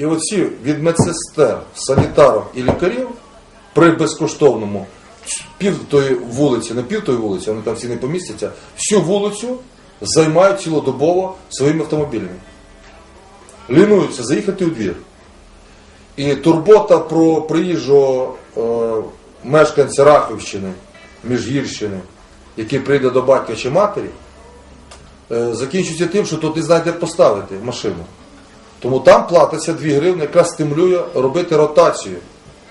І оці від медсестер, санітарок і лікарів при безкоштовному пів тої вулиці, не пів тої вулиці, вони там всі не помістяться, всю вулицю займають цілодобово своїми автомобілями. Лінуються заїхати у двір. І турбота про приїжджого е, мешканця Рахівщини, Міжгірщини, який прийде до батька чи матері, е, закінчується тим, що тут не знає, де поставити машину. Тому там платиться 2 гривні, якраз стимулює робити ротацію.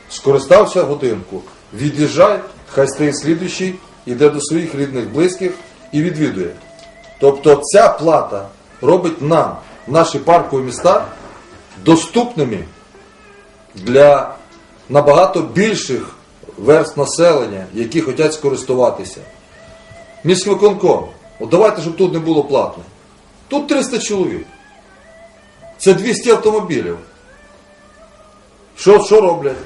Скористався годинку, від'їжджай, хай стоїть слідуючий, йде до своїх рідних, близьких і відвідує. Тобто ця плата робить нам, наші паркові міста, доступними для набагато більших верст населення, які хочуть скористуватися. Міськвиконком, от давайте, щоб тут не було платно. Тут 300 чоловік. Це 200 автомобілів. Що, що роблять?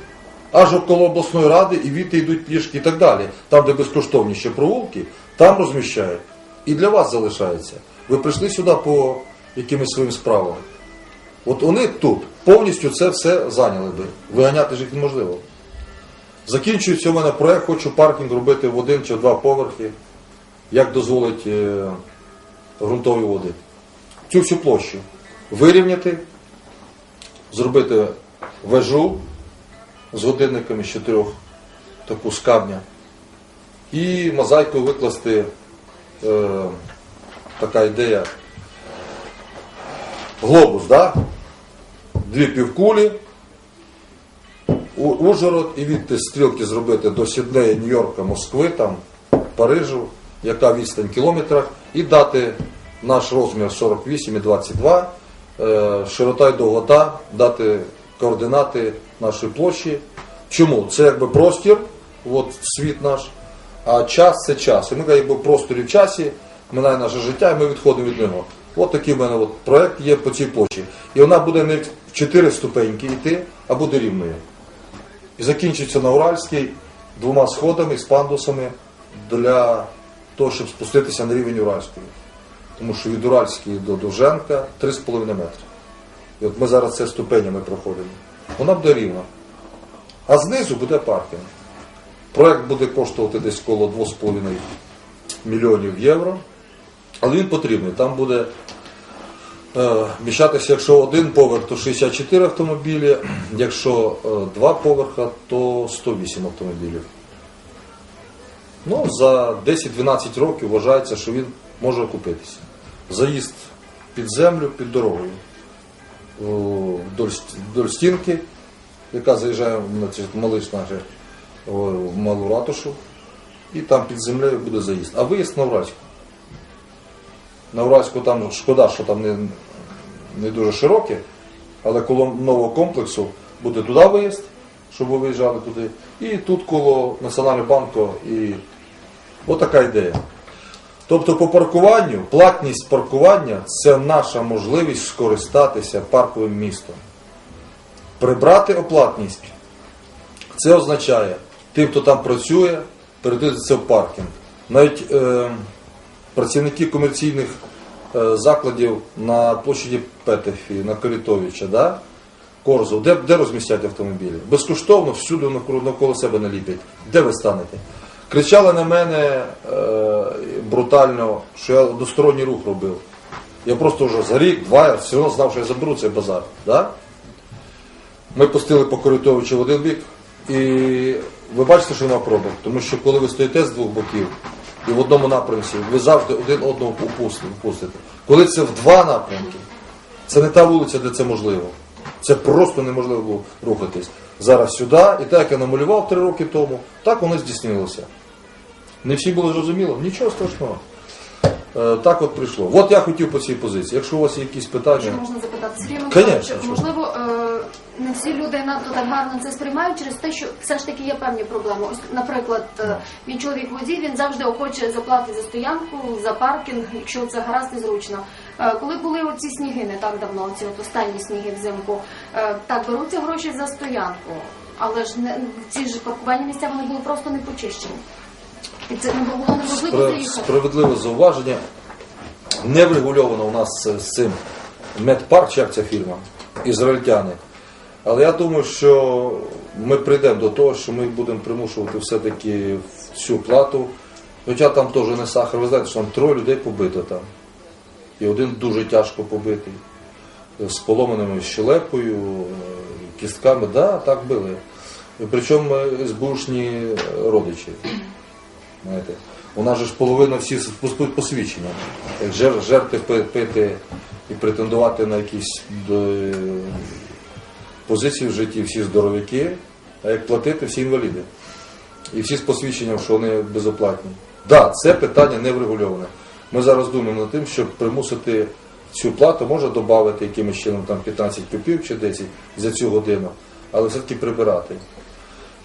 Аж около обласної ради і віти йдуть пішки і так далі. Там, де безкоштовні ще провулки, там розміщають. І для вас залишається. Ви прийшли сюди по якимось своїм справам. От вони тут повністю це все зайняли би. Виганяти ж їх неможливо. Закінчується у мене проект, хочу паркінг робити в один чи в два поверхи, як дозволить е, ґрунтові води. Цю всю площу вирівняти, зробити вежу з годинниками з чотирьох, таку з камня, і мозаїкою викласти е, така ідея. Глобус, да? дві півкулі, Ужгород і від стрілки зробити до Сіднея, Нью-Йорка, Москви, там, Парижу, яка відстань в кілометрах, і дати наш розмір 48 і 22, е, широта і довгота, дати координати нашої площі. Чому? Це якби простір, от світ наш, а час це час. І ми якби в просторі в часі минає наше життя, і ми відходимо від нього. От такий в мене от проект є по цій площі. І вона буде не в 4 ступеньки йти, а буде рівною. І закінчиться на Уральській двома сходами з пандусами для того, щоб спуститися на рівень Уральської. Тому що від Уральської до Довженка 3,5 метри. І от ми зараз це ступенями проходимо. Вона буде рівна. А знизу буде паркінг. Проект буде коштувати десь коло 2,5 мільйонів євро. Але він потрібний. Там буде е, вміщатися, якщо один поверх, то 64 автомобілі, якщо е, два поверха, то 108 автомобілів. Ну, за 10-12 років вважається, що він може окупитися. Заїзд під землю, під дорогою. Вдоль, стінки, яка заїжджає значить, малиш наш в малу ратушу, і там під землею буде заїзд. А виїзд на Уральську. На Уральську там шкода, що там не, не дуже широке, але коло нового комплексу буде туди виїзд, щоб ви виїжджали туди. І тут коло Національного банку і отака ідея. Тобто по паркуванню, платність паркування це наша можливість скористатися парковим містом. Прибрати оплатність. Це означає, тим, хто там працює, перейти це в паркінг. Навіть е, працівники комерційних е, закладів на площаді Петефі, на Корітовича, да? Корзов, де, де розмістять автомобілі? Безкоштовно всюди навколо, себе наліплять. Де ви станете? Кричали на мене е, брутально, що я односторонній рух робив. Я просто вже за рік, два, я все одно знав, що я заберу цей базар. Да? Ми пустили по Коритовичу в один бік, і ви бачите, що вона пробує. Тому що коли ви стоїте з двох боків і в одному напрямці, ви завжди один одного впустите. Коли це в два напрямки, це не та вулиця, де це можливо. Це просто неможливо було рухатись. Зараз сюди, і так як я намалював три роки тому, так воно здійснилося. Не всі було зрозуміло, нічого страшного. Е, так от прийшло. От я хотів по цій позиції. Якщо у вас є якісь питання. Що можна запитати? Сергій Миколаївич, можливо, е, не всі люди надто так гарно це сприймають через те, що все ж таки є певні проблеми. Ось, наприклад, е, мій чоловік водій, він завжди охоче заплатить за стоянку, за паркінг, якщо це гаразд і зручно. Е, Коли були оці сніги не так давно, ці от останні сніги взимку, е, так беруться гроші за стоянку, але ж не ці ж паркувальні місця вони були просто не почищені. І це не було неможливо Спра- заїхати. Справедливе зауваження. Не врегульовано у нас з з цим медпарк, чи як ця фірма, ізраїльтяни. Але я думаю, що ми прийдемо до того, що ми будемо примушувати все-таки всю плату. Хоча там теж не сахар, ви знаєте, що там троє людей побито там. І один дуже тяжко побитий. З поломаними щелепою, е, кістками, да, так били. Причому е, СБУшні родичі. Знаєте. У нас же ж половина всі посвідчення. Як жер- жерти пити і претендувати на якісь е, позиції в житті, всі здоровяки, а як платити, всі інваліди. І всі з посвідченням, що вони безоплатні. Так, да, це питання не врегульоване. Ми зараз думаємо над тим, щоб примусити цю плату, може додати якимось чином там 15 копійок чи 10 за цю годину, але все-таки прибирати.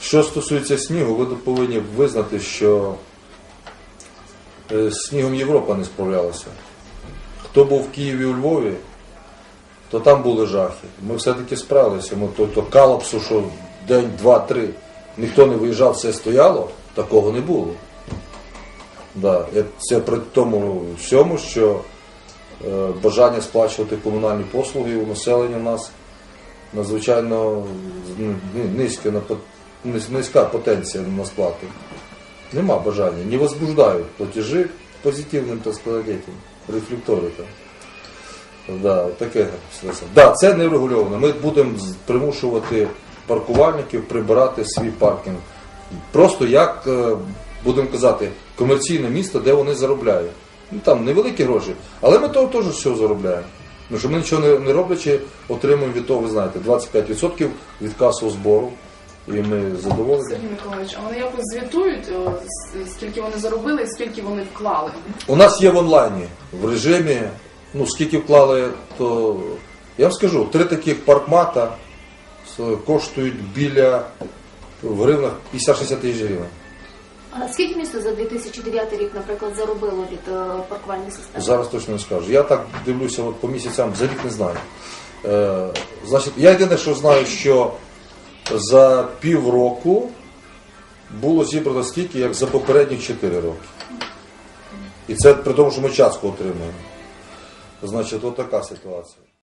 Що стосується снігу, ви повинні визнати, що е, з снігом Європа не справлялася. Хто був в Києві у Львові, то там були жахи. Ми все-таки справилися. Ми то, то калапсу, що день, два, три, ніхто не виїжджав, все стояло, такого не було. Да. Це при тому всьому, що е, бажання сплачувати комунальні послуги у населення в нас надзвичайно низька, на низька потенція на сплату. Нема бажання, не возбуждають платежі позитивним, так сказати, этим, рефлекториком. Да, таке. Да, це не врегульовано. Ми будемо примушувати паркувальників прибирати свій паркінг. Просто як, е, будемо казати, комерційне місто, де вони заробляють. Ну там невеликі гроші, але ми того теж все заробляємо. Тому що ми нічого не роблячи, отримуємо від того, ви знаєте, 25% від касового збору. І ми задоволені. Сергій Миколаївич, а вони якось звітують, о, с- скільки вони заробили і скільки вони вклали? У нас є в онлайні в режимі, ну скільки вклали, то я вам скажу, три таких паркмата с- коштують біля в гривнах 50-60 тисяч гривень. А скільки місто за 2009 рік, наприклад, заробило від е, паркувальної системи? Зараз точно не скажу. Я так дивлюся от по місяцям, за рік не знаю. Е, значить, я єдине, що знаю, що за півроку було зібрано стільки, як за попередні 4 роки. І це при тому, що ми частку отримуємо. Значить, от така ситуація.